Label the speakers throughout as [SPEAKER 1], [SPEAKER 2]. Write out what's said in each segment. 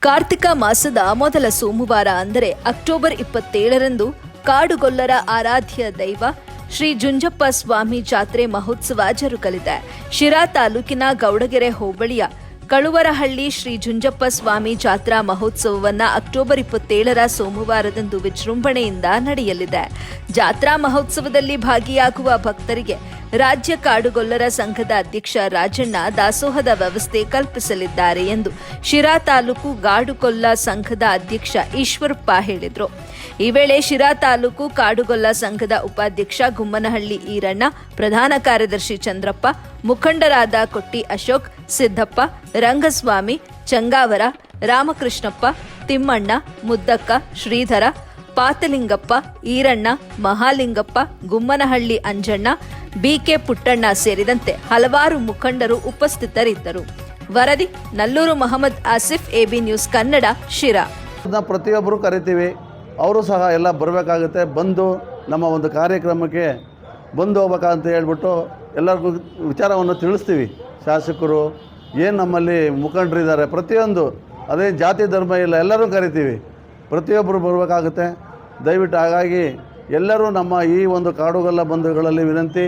[SPEAKER 1] ಕಾರ್ತಿಕ ಮಾಸದ ಮೊದಲ ಸೋಮವಾರ ಅಂದರೆ ಅಕ್ಟೋಬರ್ ಇಪ್ಪತ್ತೇಳರಂದು ಕಾಡುಗೊಲ್ಲರ ಆರಾಧ್ಯ ದೈವ ಶ್ರೀ ಜುಂಜಪ್ಪ ಸ್ವಾಮಿ ಜಾತ್ರೆ ಮಹೋತ್ಸವ ಜರುಗಲಿದೆ. ಶಿರಾ ತಾಲೂಕಿನ ಗೌಡಗೆರೆ ಹೋಬಳಿಯ ಕಳುವರಹಳ್ಳಿ ಶ್ರೀ ಜುಂಜಪ್ಪ ಸ್ವಾಮಿ ಜಾತ್ರಾ ಮಹೋತ್ಸವವನ್ನು ಅಕ್ಟೋಬರ್ ಇಪ್ಪತ್ತೇಳರ ಸೋಮವಾರದಂದು ವಿಜೃಂಭಣೆಯಿಂದ ನಡೆಯಲಿದೆ. ಜಾತ್ರಾ ಮಹೋತ್ಸವದಲ್ಲಿ ಭಾಗಿಯಾಗುವ ಭಕ್ತರಿಗೆ ರಾಜ್ಯ ಕಾಡುಗೊಲ್ಲರ ಸಂಘದ ಅಧ್ಯಕ್ಷ ರಾಜಣ್ಣ ದಾಸೋಹದ ವ್ಯವಸ್ಥೆ ಕಲ್ಪಿಸಲಿದ್ದಾರೆ ಎಂದು ಶಿರಾ ತಾಲೂಕು ಗಾಡುಗೊಲ್ಲ ಸಂಘದ ಅಧ್ಯಕ್ಷ ಈಶ್ವರಪ್ಪ ಹೇಳಿದರು. ಈ ವೇಳೆ ಶಿರಾ ತಾಲೂಕು ಕಾಡುಗೊಲ್ಲ ಸಂಘದ ಉಪಾಧ್ಯಕ್ಷ ಗುಮ್ಮನಹಳ್ಳಿ ಈರಣ್ಣ, ಪ್ರಧಾನ ಕಾರ್ಯದರ್ಶಿ ಚಂದ್ರಪ್ಪ, ಮುಖಂಡರಾದ ಕೊಟ್ಟಿ ಅಶೋಕ್ ಸಿದ್ದಪ್ಪ, ರಂಗಸ್ವಾಮಿ, ಚಂಗಾವರ, ರಾಮಕೃಷ್ಣಪ್ಪ, ತಿಮ್ಮಣ್ಣ, ಮುದ್ದಕ್ಕ, ಶ್ರೀಧರ ಪಾತಲಿಂಗಪ್ಪ, ಈರಣ್ಣ, ಮಹಾಲಿಂಗಪ್ಪ, ಗುಮ್ಮನಹಳ್ಳಿ ಅಂಜಣ್ಣ, ಬಿಕೆ ಪುಟ್ಟಣ್ಣ ಸೇರಿದಂತೆ ಹಲವಾರು ಮುಖಂಡರು ಉಪಸ್ಥಿತರಿದ್ದರು. ವರದಿ, ನಲ್ಲೂರು ಮಹಮ್ಮದ್ ಆಸಿಫ್, ಎಬಿ ನ್ಯೂಸ್ ಕನ್ನಡ, ಶಿರಾ.
[SPEAKER 2] ಪ್ರತಿಯೊಬ್ಬರು ಕರಿತೀವಿ. ಅವರು ಸಹ ಎಲ್ಲ ಬರಬೇಕಾಗುತ್ತೆ. ಬಂದು ನಮ್ಮ ಒಂದು ಕಾರ್ಯಕ್ರಮಕ್ಕೆ ಬಂದು ಹೋಗ್ಬೇಕಂತ ಹೇಳ್ಬಿಟ್ಟು ಎಲ್ಲರಿಗೂ ವಿಚಾರವನ್ನು ತಿಳಿಸ್ತೀವಿ. ಶಾಸಕರು, ಏನು ನಮ್ಮಲ್ಲಿ ಮುಖಂಡರಿದ್ದಾರೆ, ಪ್ರತಿಯೊಂದು, ಅದೇ ಜಾತಿ, ಧರ್ಮ ಇಲ್ಲ ಎಲ್ಲರೂ ಕರಿತೀವಿ. ಪ್ರತಿಯೊಬ್ಬರು ಬರಬೇಕಾಗುತ್ತೆ. ದಯವಿಟ್ಟು ಹಾಗಾಗಿ ಎಲ್ಲರೂ ನಮ್ಮ ಈ ಒಂದು ಕಾಡುಗಲ್ಲ ಬಂಧುಗಳಲ್ಲಿ ವಿನಂತಿ,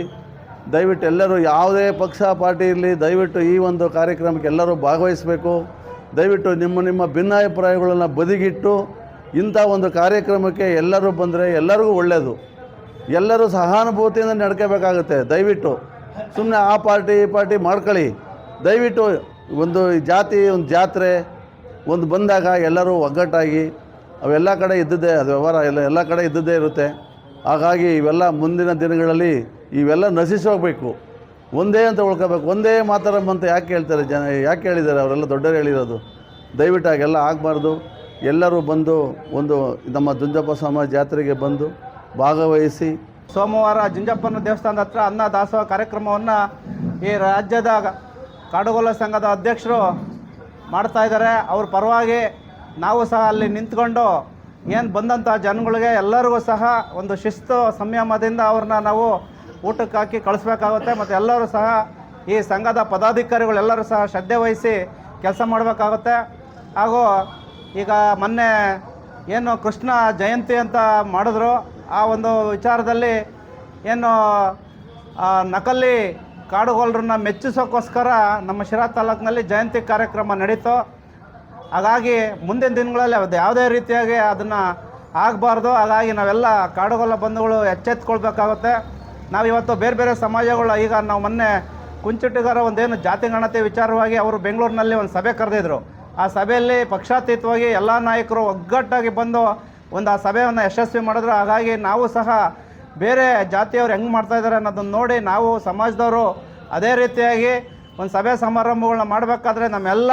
[SPEAKER 2] ದಯವಿಟ್ಟು ಎಲ್ಲರೂ ಯಾವುದೇ ಪಕ್ಷ, ಪಾರ್ಟಿ ಇರಲಿ, ದಯವಿಟ್ಟು ಈ ಒಂದು ಕಾರ್ಯಕ್ರಮಕ್ಕೆ ಎಲ್ಲರೂ ಭಾಗವಹಿಸಬೇಕು. ದಯವಿಟ್ಟು ನಿಮ್ಮ ನಿಮ್ಮ ಭಿನ್ನಾಭಿಪ್ರಾಯಗಳನ್ನು ಬದಿಗಿಟ್ಟು ಇಂಥ ಒಂದು ಕಾರ್ಯಕ್ರಮಕ್ಕೆ ಎಲ್ಲರೂ ಬಂದರೆ ಎಲ್ಲರಿಗೂ ಒಳ್ಳೆಯದು ಎಲ್ಲರೂ ಸಹಾನುಭೂತಿಯಿಂದ ನಡ್ಕೋಬೇಕಾಗುತ್ತೆ. ದಯವಿಟ್ಟು ಸುಮ್ಮನೆ ಆ ಪಾರ್ಟಿ, ಈ ಪಾರ್ಟಿ ಮಾಡ್ಕೊಳ್ಳಿ. ದಯವಿಟ್ಟು ಒಂದು ಜಾತಿ, ಒಂದು ಜಾತ್ರೆ, ಒಂದು ಬಂದಾಗ ಎಲ್ಲರೂ ಒಗ್ಗಟ್ಟಾಗಿ ಅವೆಲ್ಲ ಕಡೆ ಇದ್ದದ್ದೇ, ಅದು ವ್ಯವಹಾರ ಎಲ್ಲ ಎಲ್ಲ ಕಡೆ ಇದ್ದದ್ದೇ ಇರುತ್ತೆ. ಹಾಗಾಗಿ ಇವೆಲ್ಲ ಮುಂದಿನ ದಿನಗಳಲ್ಲಿ ಇವೆಲ್ಲ ನಶಿಸಿ ಹೋಗಬೇಕು. ಒಂದೇ ಅಂತ ಉಳ್ಕೋಬೇಕು. ಒಂದೇ ಮಾತಾಡಮ್ ಅಂತ ಯಾಕೆ ಹೇಳ್ತಾರೆ ಜನ, ಯಾಕೆ ಹೇಳಿದ್ದಾರೆ? ಅವರೆಲ್ಲ ದೊಡ್ಡವರು ಹೇಳಿರೋದು. ದಯವಿಟ್ಟು ಎಲ್ಲ ಆಗಬಾರ್ದು. ಎಲ್ಲರೂ ಬಂದು ಒಂದು ನಮ್ಮ ಜುಂಜಪ್ಪ ಸ್ವಾಮಿ ಜಾತ್ರೆಗೆ ಬಂದು ಭಾಗವಹಿಸಿ.
[SPEAKER 3] ಸೋಮವಾರ ಜುಂಜಪ್ಪನ ದೇವಸ್ಥಾನದ ಹತ್ರ ಅನ್ನ ದಾಸೋಹ ಕಾರ್ಯಕ್ರಮವನ್ನು ಈ ರಾಜ್ಯದ ಕಾಡುಗೊಲ್ಲ ಸಂಘದ ಅಧ್ಯಕ್ಷರು ಮಾಡ್ತಾ ಇದ್ದಾರೆ. ಅವ್ರ ಪರವಾಗಿ ನಾವು ಸಹ ಅಲ್ಲಿ ನಿಂತ್ಕೊಂಡು ಏನು ಬಂದಂಥ ಜನಗಳಿಗೆ ಎಲ್ಲರಿಗೂ ಸಹ ಒಂದು ಶಿಸ್ತು, ಸಂಯಮದಿಂದ ಅವ್ರನ್ನ ನಾವು ಊಟಕ್ಕೆ ಹಾಕಿ ಕಳಿಸ್ಬೇಕಾಗುತ್ತೆ. ಮತ್ತು ಎಲ್ಲರೂ ಸಹ ಈ ಸಂಘದ ಪದಾಧಿಕಾರಿಗಳೆಲ್ಲರೂ ಸಹ ಶ್ರದ್ಧೆ ವಹಿಸಿ ಕೆಲಸ ಮಾಡಬೇಕಾಗುತ್ತೆ. ಹಾಗೂ ಈಗ ಮೊನ್ನೆ ಏನು ಕೃಷ್ಣ ಜಯಂತಿ ಅಂತ ಮಾಡಿದ್ರು. ಆ ಒಂದು ವಿಚಾರದಲ್ಲಿ ಏನು ನಕಲಿ ಕಾಡುಗೋಲರನ್ನ ಮೆಚ್ಚಿಸೋಕ್ಕೋಸ್ಕರ ನಮ್ಮ ಶಿರಾ ತಾಲೂಕಿನಲ್ಲಿ ಜಯಂತಿ ಕಾರ್ಯಕ್ರಮ ನಡೀತು. ಹಾಗಾಗಿ ಮುಂದಿನ ದಿನಗಳಲ್ಲಿ ಅದು ಯಾವುದೇ ರೀತಿಯಾಗಿ ಅದನ್ನು ಆಗಬಾರ್ದು. ಹಾಗಾಗಿ ನಾವೆಲ್ಲ ಕಾಡುಗೊಲ್ಲ ಬಂಧುಗಳು ಎಚ್ಚೆತ್ಕೊಳ್ಬೇಕಾಗುತ್ತೆ. ನಾವು ಇವತ್ತು ಬೇರೆ ಬೇರೆ ಸಮಾಜಗಳು ಈಗ ನಾವು ಮೊನ್ನೆ ಕುಂಚಿಟಿಗರ ಒಂದೇನು ಜಾತಿ ಗಣತಿ ವಿಚಾರವಾಗಿ ಅವರು ಬೆಂಗಳೂರಿನಲ್ಲಿ ಒಂದು ಸಭೆ ಕರೆದಿದ್ರು. ಆ ಸಭೆಯಲ್ಲಿ ಪಕ್ಷಾತೀತವಾಗಿ ಎಲ್ಲ ನಾಯಕರು ಒಗ್ಗಟ್ಟಾಗಿ ಬಂದು ಒಂದು ಆ ಸಭೆಯನ್ನು ಯಶಸ್ವಿ ಮಾಡಿದ್ರು. ಹಾಗಾಗಿ ನಾವು ಸಹ ಬೇರೆ ಜಾತಿಯವ್ರು ಹೆಂಗೆ ಮಾಡ್ತಾ ಇದ್ದಾರೆ ಅನ್ನೋದನ್ನು ನೋಡಿ ನಾವು ಸಮಾಜದವರು ಅದೇ ರೀತಿಯಾಗಿ ಒಂದು ಸಭೆ ಸಮಾರಂಭಗಳನ್ನ ಮಾಡಬೇಕಾದ್ರೆ ನಮ್ಮೆಲ್ಲ